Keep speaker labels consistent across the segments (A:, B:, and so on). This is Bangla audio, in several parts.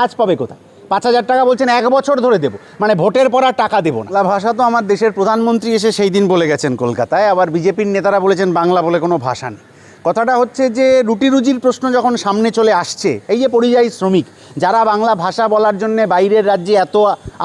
A: কাজ পাবে কোথায়? পাঁচ হাজার টাকা বলছেন, এক বছর ধরে দেবো। মানে ভোটের পর আর টাকা দেবো না। ভাষা তো আমার দেশের প্রধানমন্ত্রী এসে সেই দিন বলে গেছেন কলকাতায়, আবার বিজেপির নেতারা বলেছেন বাংলা বলে কোনো ভাষা নেই। কথাটা হচ্ছে যে রুটি রুজির প্রশ্ন যখন সামনে চলে আসছে, এই যে পরিযায়ী শ্রমিক, যারা বাংলা ভাষা বলার জন্য বাইরের রাজ্যে এত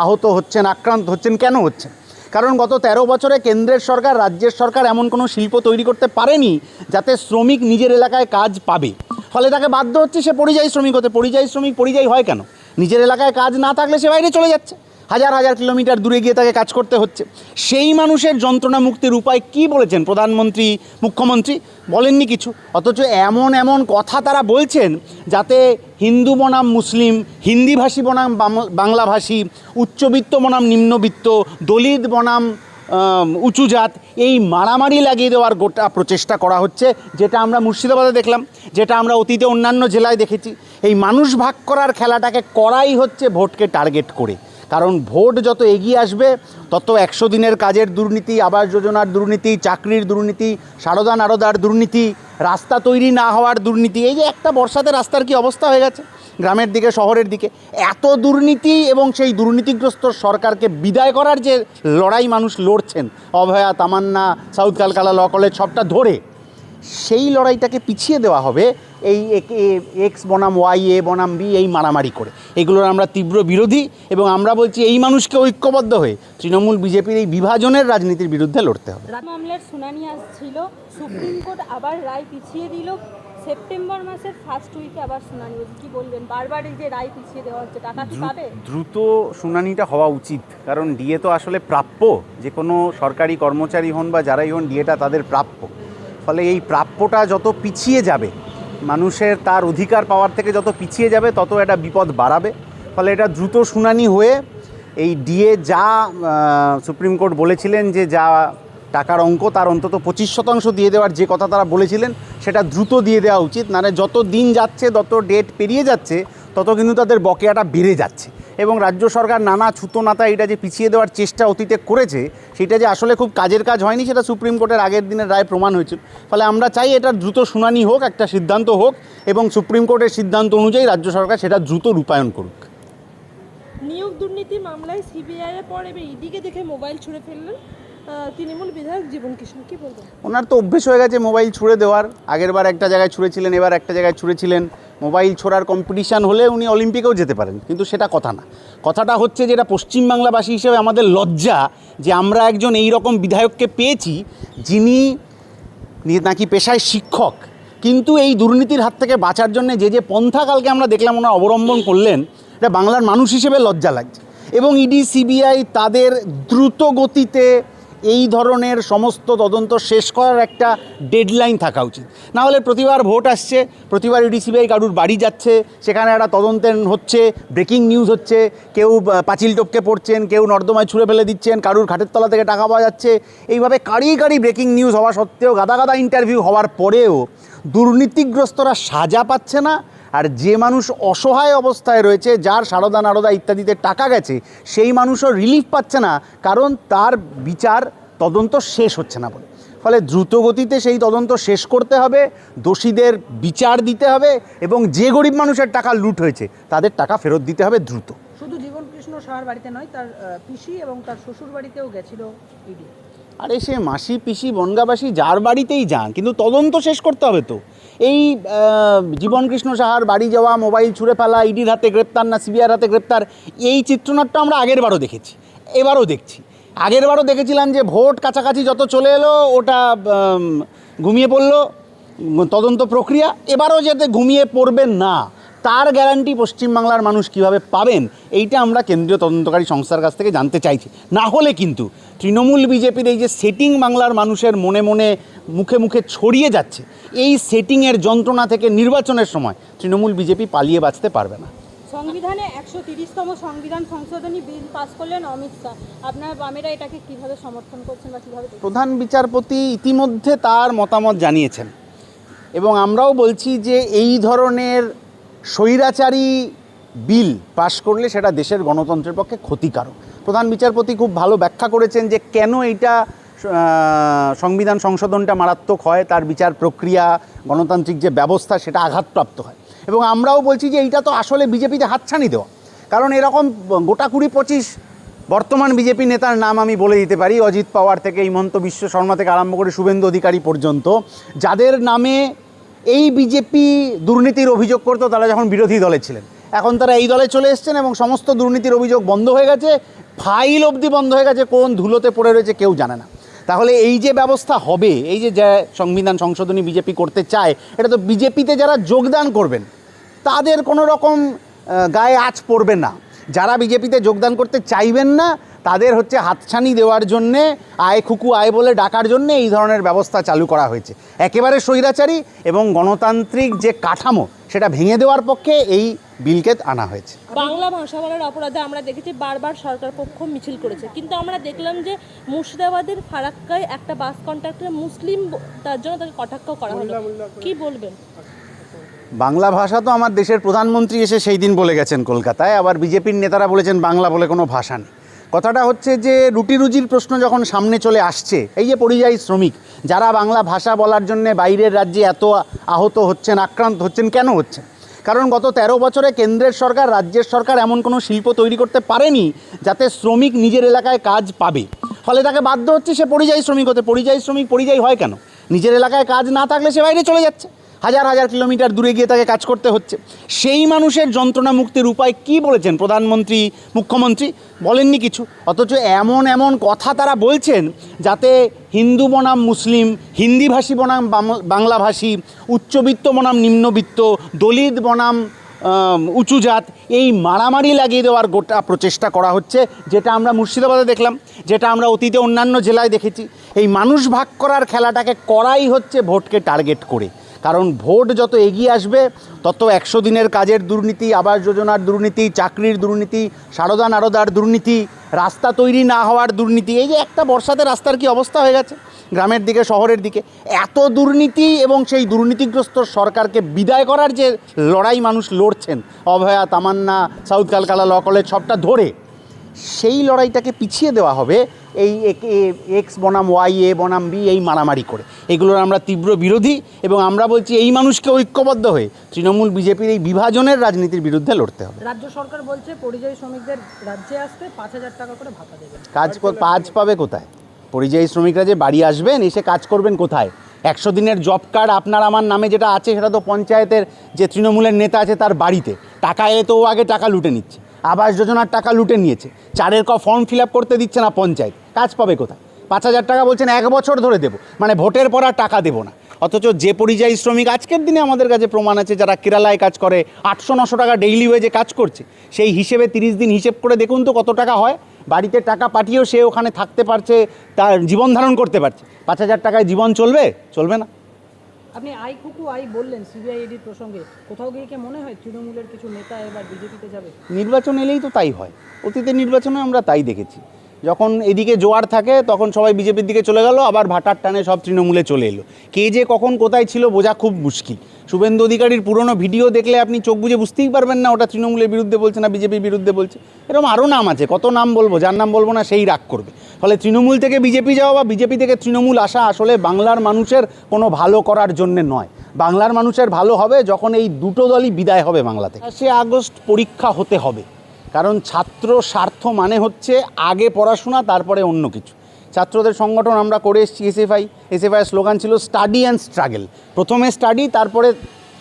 A: আহত হচ্ছেন, আক্রান্ত হচ্ছেন, কেন হচ্ছেন কারণ গত ১৩ বছরে কেন্দ্রের সরকার, রাজ্যের সরকার এমন কোনো শিল্প তৈরি করতে পারেনি যাতে শ্রমিক নিজের এলাকায় কাজ পাবে। ফলে তাকে বাধ্য হচ্ছে সে পরিযায়ী শ্রমিক হতে। পরিযায়ী শ্রমিক পরিযায়ী হয় কেন? নিজের এলাকায় কাজ না থাকলে সে বাইরে চলে যাচ্ছে। হাজার হাজার কিলোমিটার দূরে গিয়ে তাকে কাজ করতে হচ্ছে। সেই মানুষের যন্ত্রণা মুক্তির উপায় কি বলেছেন প্রধানমন্ত্রী, মুখ্যমন্ত্রী? বলেননি কিছু। অথচ এমন এমন কথা তারা বলছেন যাতে হিন্দু বনাম মুসলিম, হিন্দিভাষী বনাম বাংলাভাষী, উচ্চবিত্ত বনাম নিম্নবিত্ত, দলিত বনাম উঁচু জাত, এই মারামারি লাগিয়ে দেওয়ার গোটা প্রচেষ্টা করা হচ্ছে, যেটা আমরা মুর্শিদাবাদে দেখলাম, যেটা আমরা অতীতে অন্যান্য জেলায় দেখেছি। এই মানুষ ভাগ করার খেলাটাকে করাই হচ্ছে ভোটকে টার্গেট করে। কারণ ভোট যত এগিয়ে আসবে, তত একশো দিনের কাজের দুর্নীতি, আবাস যোজনার দুর্নীতি, চাকরির দুর্নীতি, সারদা নারদার দুর্নীতি, রাস্তা তৈরি না হওয়ার দুর্নীতি, এই যে একটা বর্ষাতে রাস্তার কি অবস্থা হয়ে গেছে গ্রামের দিকে, শহরের দিকে, এত দুর্নীতি এবং সেই দুর্নীতিগ্রস্ত সরকারকে বিদায় করার যে লড়াই মানুষ লড়ছেন, অভয়া, তামান্না, সাউথ কালকালা ল কলেজ সবটা ধরে। সেই লড়াইটাকে পিছিয়ে দেওয়া হবে এই এক- এক্স বনাম ওয়াই এ বনাম বি এই মারামারি করে। এগুলোর আমরা তীব্র বিরোধী এবং আমরা বলছি এই মানুষকে ঐক্যবদ্ধ হয়ে তৃণমূল বিজেপির এই বিভাজনের রাজনীতির বিরুদ্ধে লড়তে হবে।
B: মামলার শুনানি আসছিল সুপ্রিম কোর্ট আবার রায় পিছিয়ে দিল। সেপ্টেম্বর মাসের ফার্স্ট উইকে আবার শুনানি হচ্ছে কি বলবেন? বারবার এই যে রায় পিছিয়ে দেওয়া হচ্ছে টাকা কি পাবে?
A: দ্রুত শুনানিটা হওয়া উচিত কারণ ডিএ তো আসলে প্রাপ্য। যে কোনো সরকারি কর্মচারী হন বা যারাই হন ডিএটা তাদের প্রাপ্য। ফলে এই প্রাপ্যটা যত পিছিয়ে যাবে, মানুষের তার অধিকার পাওয়ার থেকে যত পিছিয়ে যাবে, তত এটা বিপদ বাড়াবে। ফলে এটা দ্রুত শুনানি হয়ে এই ডিএ যা সুপ্রিম কোর্ট বলেছিলেন যে যা টাকার অঙ্ক, তার অন্তত পঁচিশ শতাংশ দিয়ে দেওয়ার যে কথা তারা বলেছিলেন, সেটা দ্রুত দিয়ে দেওয়া উচিত। নাহলে যত দিন যাচ্ছে, তত ডেট পেরিয়ে যাচ্ছে তত কিন্তু তাদের বকেয়াটা বেড়ে যাচ্ছে। এবং রাজ্য সরকার নানা ছুতো নাতা এটা যে পিছিয়ে দেওয়ার চেষ্টা অতীতে করেছে সেটা যে আসলে খুব কাজের কাজ হয়নি, সেটা সুপ্রিম কোর্টের আগের দিনের রায় প্রমাণ হয়েছিল। ফলে আমরা চাই এটা দ্রুত শুনানি হোক, একটা সিদ্ধান্ত হোক, এবং সুপ্রিম কোর্টের সিদ্ধান্ত অনুযায়ী রাজ্য সরকার সেটা দ্রুত রূপায়ণ করুক।
C: নিয়োগ দুর্নীতি মামলায় সিবিআই এর পর এবার ইডিকে দেখে মোবাইল ছুঁড়ে ফেললেন তৃণমূল বিধায়ক জীবন কৃষ্ণ, কি বলবেন?
A: ওনার তো অভ্যেস হয়ে গেছে মোবাইল ছুঁড়ে দেওয়ার। আগের বার একটা জায়গায় ছুঁড়েছিলেন, এবার একটা জায়গায় ছুঁড়েছিলেন। মোবাইল ছোড়ার কম্পিটিশান হলে উনি অলিম্পিকেও যেতে পারেন, কিন্তু সেটা কথা না। কথাটা হচ্ছে যেটা পশ্চিমবাংলাবাসী হিসেবে আমাদের লজ্জা যে আমরা একজন এই রকম বিধায়ককে পেয়েছি, যিনি নাকি পেশায় শিক্ষক। কিন্তু এই দুর্নীতির হাত থেকে বাঁচার জন্য যে যে পন্থা কালকে আমরা দেখলাম ওনার অবলম্বন করলেন, এটা বাংলার মানুষ হিসেবে লজ্জা লাগছে। এবং ইডি, সিবিআই তাদের দ্রুত গতিতে এই ধরনের সমস্ত তদন্ত শেষ করার একটা ডেডলাইন থাকা উচিত। না হলে প্রতিবার ভোট আসছে, প্রতিবার ইডি সিবিআই কারুর বাড়ি যাচ্ছে, সেখানে একটা তদন্তের হচ্ছে ব্রেকিং নিউজ হচ্ছে, কেউ পাঁচিল টপকে পড়ছেন, কেউ নর্দমায় ছুঁড়ে ফেলে দিচ্ছেন, কারুর খাটের তলা থেকে টাকা পাওয়া যাচ্ছে, এইভাবে কারি কারি ব্রেকিং নিউজ হওয়া সত্ত্বেও গাদা গাদা ইন্টারভিউ হওয়ার পরেও দুর্নীতিগ্রস্তরা সাজা পাচ্ছে না আর যে মানুষ অসহায় অবস্থায় রয়েছে, যার সারদা নারদা ইত্যাদিতে টাকা গেছে, সেই মানুষও রিলিফ পাচ্ছে না, কারণ তার বিচার তদন্ত শেষ হচ্ছে না বলে। ফলে দ্রুত গতিতে সেই তদন্ত শেষ করতে হবে, দোষীদের বিচার দিতে হবে এবং যে গরিব মানুষের টাকা লুট হয়েছে, তাদের টাকা ফেরত দিতে হবে দ্রুত।
D: শুধু জীবন কৃষ্ণ সাহার বাড়িতে নয়, তার পিসি এবং তার শ্বশুর বাড়িতেও গেছিল ইডি
A: আরে সে মাসি পিসি বনগাবাসী যার বাড়িতেই যান, কিন্তু তদন্ত শেষ করতে হবে তো। এই জীবনকৃষ্ণ সাহার বাড়ি যাওয়া, মোবাইল ছুঁড়ে ফেলা, ইডির হাতে গ্রেপ্তার না সিবিআর হাতে গ্রেপ্তার, এই চিত্রনাট্য আমরা আগের বারও দেখেছি, এবারও দেখছি। আগের বারও দেখেছিলাম যে ভোট কাছাকাছি যত চলে এলো, ওটা ঘুমিয়ে পড়ল, তদন্ত প্রক্রিয়া, এবারও যাতে ঘুমিয়ে পড়বেন না। তার গ্যারান্টি পশ্চিমবাংলার মানুষ কীভাবে পাবেন এইটা আমরা কেন্দ্রীয় তদন্তকারী সংস্থার কাছ থেকে জানতে চাইছি। না হলে কিন্তু তৃণমূল বিজেপির এই যে সেটিং বাংলার মানুষের মনে মনে মুখে মুখে ছড়িয়ে যাচ্ছে এই সেটিংয়ের যন্ত্রণা থেকে নির্বাচনের সময় তৃণমূল বিজেপি পালিয়ে বাঁচতে পারবে না।
B: সংবিধানে একশো তিরিশতম সংবিধান সংশোধনী বিল পাস করলেন অমিত শাহ। আপনার বামেরা এটাকে কীভাবে সমর্থন করছেন বা কীভাবে?
A: প্রধান বিচারপতি ইতিমধ্যে তার মতামত জানিয়েছেন এবং আমরাও বলছি যে এই ধরনের স্বৈরাচারী বিল পাশ করলে সেটা দেশের গণতন্ত্রের পক্ষে ক্ষতিকারক। প্রধান বিচারপতি খুব ভালো ব্যাখ্যা করেছেন যে কেন এইটা সংবিধান সংশোধনটা মারাত্মক হয়, তার বিচার প্রক্রিয়া, গণতান্ত্রিক যে ব্যবস্থা, সেটা আঘাতপ্রাপ্ত হয়। এবং আমরাও বলছি যে এইটা তো আসলে বিজেপিতে হাতছানি দেওয়া। কারণ এরকম গোটা কুড়ি পঁচিশ বর্তমান বিজেপি নেতার নাম আমি বলে দিতে পারি, অজিত পাওয়ার থেকে, হিমন্ত বিশ্ব শর্মা থেকে আরম্ভ করে শুভেন্দু অধিকারী পর্যন্ত, যাদের নামে এই বিজেপি দুর্নীতির অভিযোগ করতো, তারা যখন বিরোধী দলে ছিলেন। এখন তারা এই দলে চলে এসছেন এবং সমস্ত দুর্নীতির অভিযোগ বন্ধ হয়ে গেছে, ফাইল অবধি বন্ধ হয়ে গেছে, কোন ধুলোতে পড়ে রয়েছে কেউ জানে না। তাহলে এই যে ব্যবস্থা হবে, এই যে যা সংবিধান সংশোধনী বিজেপি করতে চায়, এটা তো বিজেপিতে যারা যোগদান করবেন, তাদের কোনো রকম গায়ে আঁচ পড়বে না। যারা বিজেপিতে যোগদান করতে চাইবেন না তাদের হচ্ছে হাতছানি দেওয়ার জন্যে আয় খুকু আয় বলে ডাকার জন্যে এই ধরনের ব্যবস্থা চালু করা হয়েছে। একেবারে স্বৈরাচারী এবং গণতান্ত্রিক যে কাঠামো সেটা ভেঙে দেওয়ার পক্ষে এই বিলকে আনা হয়েছে।
C: বাংলা ভাষা বলার অপরাধে আমরা দেখেছি বারবার সরকার পক্ষ মিছিল করেছে। কিন্তু আমরা দেখলাম যে মুর্শিদাবাদের ফারাক্কায় একটা বাস কন্ট্রাক্টর মুসলিম তার জন্য তাকে কটাক্ষ করা হলো। কি বলবেন?
A: বাংলা ভাষা তো আমার দেশের প্রধানমন্ত্রী এসে সেই দিন বলে গেছেন কলকাতায়। আবার বিজেপির নেতারা বলেছেন বাংলা বলে কোনো ভাষা নেই। কথাটা হচ্ছে যে রুটি রুজির প্রশ্ন যখন সামনে চলে আসছে, এই যে পরিযায়ী শ্রমিক, যারা বাংলা ভাষা বলার জন্য বাইরের রাজ্যে এত আহত হচ্ছেন, আক্রান্ত হচ্ছেন, কেন হচ্ছেন কারণ গত ১৩ বছরে কেন্দ্রের সরকার, রাজ্যের সরকার এমন কোনো শিল্প তৈরি করতে পারেনি যাতে শ্রমিক নিজের এলাকায় কাজ পাবে। ফলে তাকে বাধ্য হচ্ছে সে পরিযায়ী শ্রমিক হতে। পরিযায়ী শ্রমিক পরিযায়ী হয় কেন? নিজের এলাকায় কাজ না থাকলে সে বাইরে চলে যাচ্ছে। হাজার হাজার কিলোমিটার দূরে গিয়ে তাকে কাজ করতে হচ্ছে। সেই মানুষের যন্ত্রণা মুক্তির উপায় কি বলেছেন প্রধানমন্ত্রী, মুখ্যমন্ত্রী? বলেননি কিছু। অথচ এমন এমন কথা তারা বলছেন যাতে হিন্দু বনাম মুসলিম হিন্দিভাষী বনাম বাংলাভাষী উচ্চবিত্ত বনাম নিম্নবিত্ত, দলিত বনাম উঁচু জাত, এই মারামারি লাগিয়ে দেওয়ার গোটা প্রচেষ্টা করা হচ্ছে, যেটা আমরা মুর্শিদাবাদে দেখলাম, যেটা আমরা অতীতে অন্যান্য জেলায় দেখেছি। এই মানুষ ভাগ করার খেলাটাকে করাই হচ্ছে ভোটকে টার্গেট করে। কারণ ভোট যত এগিয়ে আসবে, তত একশো দিনের কাজের দুর্নীতি, আবাস যোজনার দুর্নীতি, চাকরির দুর্নীতি, সারদা নারদার দুর্নীতি, রাস্তা তৈরি না হওয়ার দুর্নীতি, এই যে একটা বর্ষাতে রাস্তার কি অবস্থা হয়ে গেছে গ্রামের দিকে, শহরের দিকে। এত দুর্নীতি এবং সেই দুর্নীতিগ্রস্ত সরকারকে বিদায় করার যে লড়াই মানুষ লড়ছেন, অভয়া, তামান্না, সাউথ কালকালা ল কলেজ সবটা ধরে, সেই লড়াইটাকে পিছিয়ে দেওয়া হবে এই এক- এক্স বনাম ওয়াই এ বনাম বি এই মারামারি করে। এগুলোর আমরা তীব্র বিরোধী এবং আমরা বলছি এই মানুষকে ঐক্যবদ্ধ হয়ে তৃণমূল বিজেপির এই বিভাজনের রাজনীতির বিরুদ্ধে লড়তে হবে।
D: রাজ্য সরকার বলছে পরিযায়ী শ্রমিকদের রাজ্যে আসতে পাঁচ হাজার টাকা করে ভাতা দেবে
A: কাজ কাজ পাবে কোথায়? পরিযায়ী শ্রমিকরা যে বাড়ি আসবেন এসে কাজ করবেন কোথায়? একশো দিনের জব কার্ড আপনার আমার নামে যেটা আছে সেটা তো পঞ্চায়েতের যে তৃণমূলের নেতা আছে তার বাড়িতে। টাকা এলে তো ও আগে টাকা লুটে নিচ্ছে। আবাস যোজনার টাকা লুটে নিয়েছে। চারের ক ফর্ম ফিল আপ করতে দিচ্ছে না পঞ্চায়েত। কাজ পাবে কোথায়? পাঁচ হাজার টাকা বলছেন এক বছর ধরে দেবো। মানে ভোটের পর আর টাকা দেবো না। অথচ যে পরিযায়ী শ্রমিক আজকের দিনে আমাদের কাছে প্রমাণ আছে যারা কেরালায় কাজ করে আটশো নশো টাকা ডেইলি ওয়েজে কাজ করছে সেই হিসেবে তিরিশ দিন হিসেব করে দেখুন তো কত টাকা হয়। বাড়িতে টাকা পাঠিয়েও সে ওখানে থাকতে পারছে তার জীবন ধারণ করতে পারছে। পাঁচ হাজার টাকায় জীবন চলবে? চলবে না।
D: আপনি আই খুকু আই বললেন সিবিআইডির প্রসঙ্গে কোথাও গিয়ে কি মনে হয় তৃণমূলের কিছু নেতা এবার বিজেপিতে যাবে?
A: নির্বাচন এলেই তো তাই হয়। অতীতে নির্বাচনে আমরা তাই দেখেছি। যখন এদিকে জোয়ার থাকে, তখন সবাই বিজেপির দিকে চলে গেল, আবার ভাটার টানে সব তৃণমূলে চলে এলো। কে যে কখন কোথায় ছিল বোঝা খুব মুশকিল। শুভেন্দু অধিকারীর পুরনো ভিডিও দেখলে আপনি চোখ বুঝে বুঝতেই পারবেন না, ওটা তৃণমূলের বিরুদ্ধে বলছে না বিজেপির বিরুদ্ধে বলছে। এরকম আরও নাম আছে, কত নাম বলব, যার নাম বলব না সেই রাগ করবে। ফলে তৃণমূল থেকে বিজেপি যাওয়া বা বিজেপি থেকে তৃণমূল আসা আসলে বাংলার মানুষের কোনো ভালো করার জন্যে নয়। বাংলার মানুষের ভালো হবে যখন এই দুটো দলই বিদায় হবে বাংলা থেকে। সে আগস্ট পরীক্ষা হতে হবে। কারণ ছাত্র স্বার্থ মানে হচ্ছে আগে পড়াশোনা, তারপরে অন্য কিছু। ছাত্রদের সংগঠন আমরা করে এসেছি এসএফআই এসএফআই স্লোগান ছিল স্টাডি অ্যান্ড স্ট্রাগল প্রথমে স্টাডি তারপরে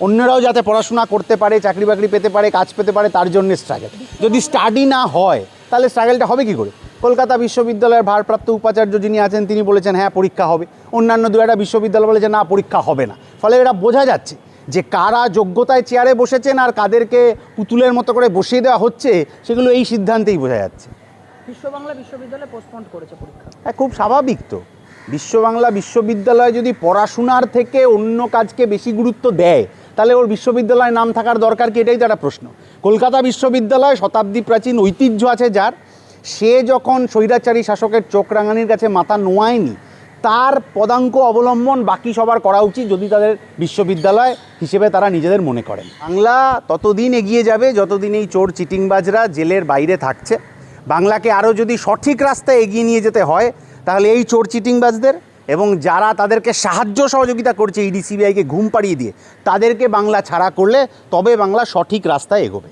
A: অন্যরাও যাতে পড়াশোনা করতে পারে, চাকরি বাকরি পেতে পারে, কাজ পেতে পারে, তার জন্য স্ট্রাগল যদি স্টাডি না হয়, তাহলে স্ট্রাগলটা হবে কি করে? কলকাতা বিশ্ববিদ্যালয়ের ভারপ্রাপ্ত উপাচার্য যিনি আছেন, তিনি বলেছেন হ্যাঁ পরীক্ষা হবে। অন্যান্য দু একটা বিশ্ববিদ্যালয় বলেছে, না, পরীক্ষা হবে না। ফলে এটা বোঝা যাচ্ছে যে কারা যোগ্যতায় চেয়ারে বসেছেন আর কাদেরকে পুতুলের মতো করে বসিয়ে দেওয়া হচ্ছে সেগুলো এই সিদ্ধান্তেই বোঝা যাচ্ছে।
D: বিশ্ব বাংলা বিশ্ববিদ্যালয় পোস্টপন্ড করেছে পরীক্ষা।
A: হ্যাঁ খুব স্বাভাবিক তো। বিশ্ব বাংলা বিশ্ববিদ্যালয় যদি পড়াশোনার থেকে অন্য কাজকে বেশি গুরুত্ব দেয় তাহলে ওর বিশ্ববিদ্যালয়ে নাম থাকার দরকার কি? এটাই তো একটা প্রশ্ন। কলকাতা বিশ্ববিদ্যালয় শতাব্দী প্রাচীন ঐতিহ্য আছে যার। সে যখন স্বৈরাচারী শাসকের চোখ রাঙানির কাছে মাথা নোয়ায়নি তার পদাঙ্ক অবলম্বন বাকি সবার করা উচিত যদি তাদের বিশ্ববিদ্যালয় হিসেবে তারা নিজেদের মনে করেন। বাংলা ততদিন এগিয়ে যাবে, যতদিন এই চোর চিটিংবাজরা জেলের বাইরে থাকছে। বাংলাকে আরও যদি সঠিক রাস্তায় এগিয়ে নিয়ে যেতে হয়, তাহলে এই চোর চিটিংবাজদের এবং যারা তাদেরকে সাহায্য সহযোগিতা করছে ইডি সিবিআইকে ঘুম পাড়িয়ে দিয়ে, তাদেরকে বাংলা ছাড়া করলে তবে বাংলা সঠিক রাস্তায় এগোবে।